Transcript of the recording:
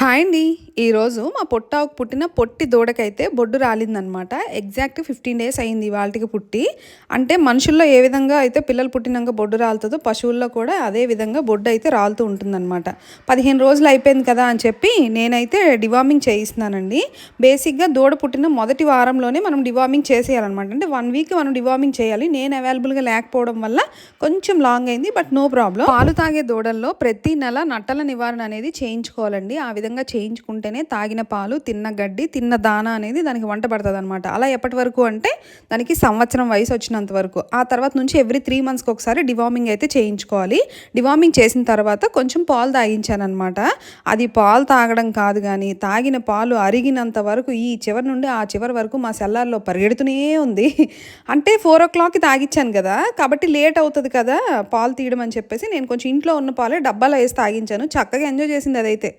Hi అండి. ఈరోజు మా పొట్టాకు పుట్టిన పొట్టి దూడకైతే బొడ్డు రాలిందనమాట. ఎగ్జాక్ట్ ఫిఫ్టీన్ డేస్ అయింది వాళ్ళకి పుట్టి. అంటే మనుషుల్లో ఏ విధంగా అయితే పిల్లలు పుట్టినాక బొడ్డు రాలుతుందో పశువుల్లో కూడా అదే విధంగా బొడ్డు అయితే రాలుతూ ఉంటుందన్నమాట పదిహేను రోజులు అయిపోయింది కదా అని చెప్పి నేనైతే డివార్మింగ్ చేయిస్తున్నానండి. బేసిక్గా దూడ పుట్టిన మొదటి వారంలోనే మనం డివార్మింగ్ చేసేయాలన్నమాట. అంటే వన్ వీక్ మనం డివార్మింగ్ చేయాలి. నేను అవైలబుల్గా లేకపోవడం వల్ల కొంచెం లాంగ్ అయింది బట్ నో ప్రాబ్లం పాలు తాగే దూడల్లో ప్రతి నెల నట్టల నివారణ అనేది చేయించుకోవాలండి. ఆ విధంగా చేయించుకుంటే చేయించుకుంటేనే తాగిన పాలు తిన్న గడ్డి తిన్న దానా అనేది దానికి వంట పడుతుంది అనమాట అలా ఎప్పటి వరకు అంటే దానికి సంవత్సరం వయసు వచ్చినంత వరకు. ఆ తర్వాత నుంచి ఎవ్రీ త్రీ మంత్స్కి ఒకసారి డివార్మింగ్ అయితే చేయించుకోవాలి. డివార్మింగ్ చేసిన తర్వాత కొంచెం పాలు తాగించానమాట అది పాలు తాగడం కాదు కానీ తాగిన పాలు అరిగినంత వరకు ఈ చివరి నుండి ఆ చివరి వరకు మా సెల్లార్లో పరిగెడుతూనే ఉంది. అంటే ఫోర్ ఓ క్లాక్కి తాగించాను కదా కాబట్టి లేట్ అవుతుంది కదా పాలు తీయడం అని చెప్పేసి నేను కొంచెం ఇంట్లో ఉన్న పాలే డబ్బాలో వేసి తాగించాను. చక్కగా ఎంజాయ్ చేసింది అదైతే.